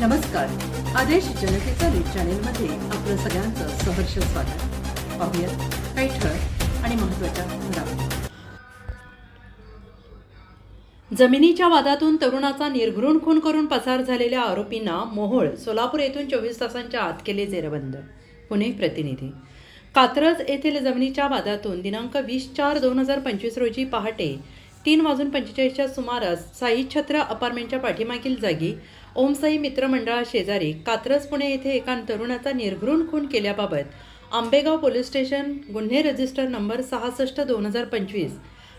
नमस्कार. आदेश जनतेचा न्यूज चॅनेलमध्ये आपलं सगळ्यांचं सहर्ष स्वागत. पाहूयात काही ठळक आणि महत्त्वाच्या घडामोडी. जमिनीच्या वादातून तरुणाचा निर्घृण खून करून पसार झालेल्या आरोपींना मोहोळ सोलापूर येथून चोवीस तासांच्या आत केले जेरबंद. पुणे प्रतिनिधी. कात्रज येथील जमिनीच्या वादातून दिनांक वीस चार दोन हजार पंचवीस रोजी पहाटे तीन वाजून पंचेचाळीसच्या सुमारास साई छत्र अपार्टमेंटच्या पाठीमागील जागी ओमसाई मित्रमंडळा शेजारी कात्रज पुणे येथे एका तरुणाचा निर्घृण खून केल्याबाबत आंबेगाव पोलीस स्टेशन गुन्हे रजिस्टर नंबर सहासष्ट दोन हजार पंचवीस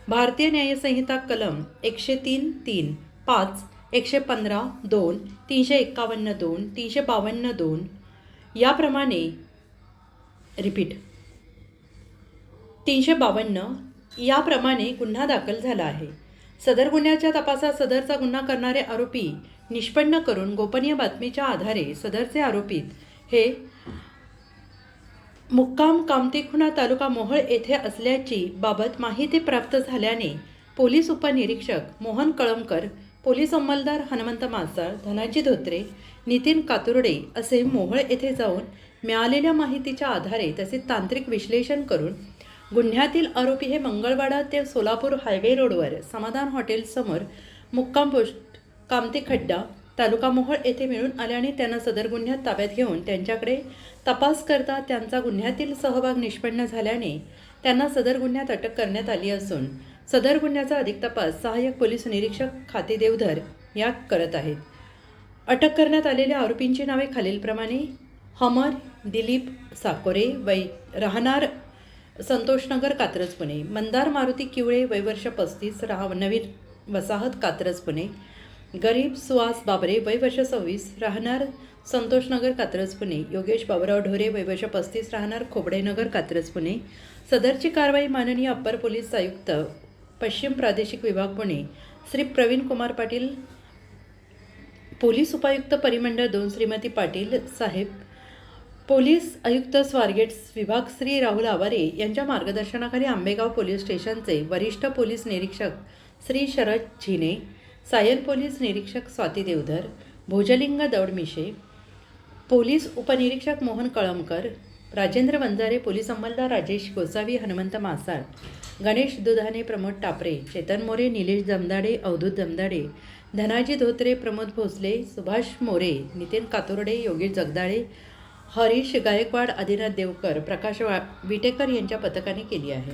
भारतीय न्यायसंहिता कलम एकशे तीन तीन पाच एकशे पंधरा दोन तीनशे एक्कावन्न दोन तीनशे बावन्न दोन याप्रमाणे रिपीट. तीनशे बावन्न याप्रमाणे गुन्हा दाखल झाला आहे. सदर गुन्ह्याच्या तपासात सदरचा गुन्हा करणारे आरोपी निष्पन्न करून गोपनीय बातमीच्या आधारे सदरचे आरोपीत हे मुक्काम कामतेखुणा तालुका मोहोळ येथे असल्याची बाबत माहिती प्राप्त झाल्याने पोलीस उपनिरीक्षक मोहन कळमकर पोलीस अंमलदार हनुमंत मासाळ धनाजी धोत्रे नितीन कातुर्डे असे मोहोळ येथे जाऊन मिळालेल्या माहितीच्या आधारे तसेच तांत्रिक विश्लेषण करून गुन्ह्यातील आरोपी हे मंगळवाडा ते सोलापूर हायवे रोडवर समाधान हॉटेलसमोर मुक्काम पोस्ट कामते खड्डा तालुका मोहोळ येथे मिळून आल्याने त्यांना सदर गुन्ह्यात ताब्यात घेऊन त्यांच्याकडे तपास करता त्यांचा गुन्ह्यातील सहभाग निष्पन्न झाल्याने त्यांना सदर गुन्ह्यात अटक करण्यात आली असून सदर गुन्ह्याचा अधिक तपास सहाय्यक पोलीस निरीक्षक खाते देवधर या करत आहेत. अटक करण्यात आलेल्या आरोपींची नावे खालीलप्रमाणे हमर दिलीप साकोरे वै राहणार संतोषनगर कात्रज पुणे मंदार मारुती किवळे वैवर्ष पस्तीस राहा नवीन वसाहत कात्रज पुणे गरीब सुहास बाबरे वयवर्ष सव्वीस राहणार संतोषनगर कात्रज पुणे. योगेश बाबराव ढोरे वयवर्ष पस्तीस राहणार खोबडेनगर कात्रज पुणे. सदरची कारवाई माननीय अप्पर पोलीस आयुक्त पश्चिम प्रादेशिक विभाग पुणे. श्री प्रवीण कुमार पाटील पोलीस उपायुक्त परिमंडळ दोन श्रीमती पाटील साहेब. पोलीस आयुक्त स्वारगेट्स विभाग श्री राहुल आवारे यांच्या मार्गदर्शनाखाली आंबेगाव पोलीस स्टेशनचे वरिष्ठ पोलीस निरीक्षक श्री शरद झिने सायल पोलीस निरीक्षक स्वाती देवधर भोजलिंग दौडमिशे पोलीस उपनिरीक्षक मोहन कळमकर राजेंद्र वंजारे पोलीस अंमलदार राजेश गोसावी हनुमंत मासाळ गणेश दुधाने प्रमोद टापरे चेतन मोरे निलेश जमदाडे अवधूत जमदाडे धनाजी धोत्रे प्रमोद भोसले सुभाष मोरे नितीन कातोरडे योगेश जगदाळे हरीश गायकवाड आदिनाथ देवकर प्रकाश वा विटेकर यांच्या पथकाने केली आहे.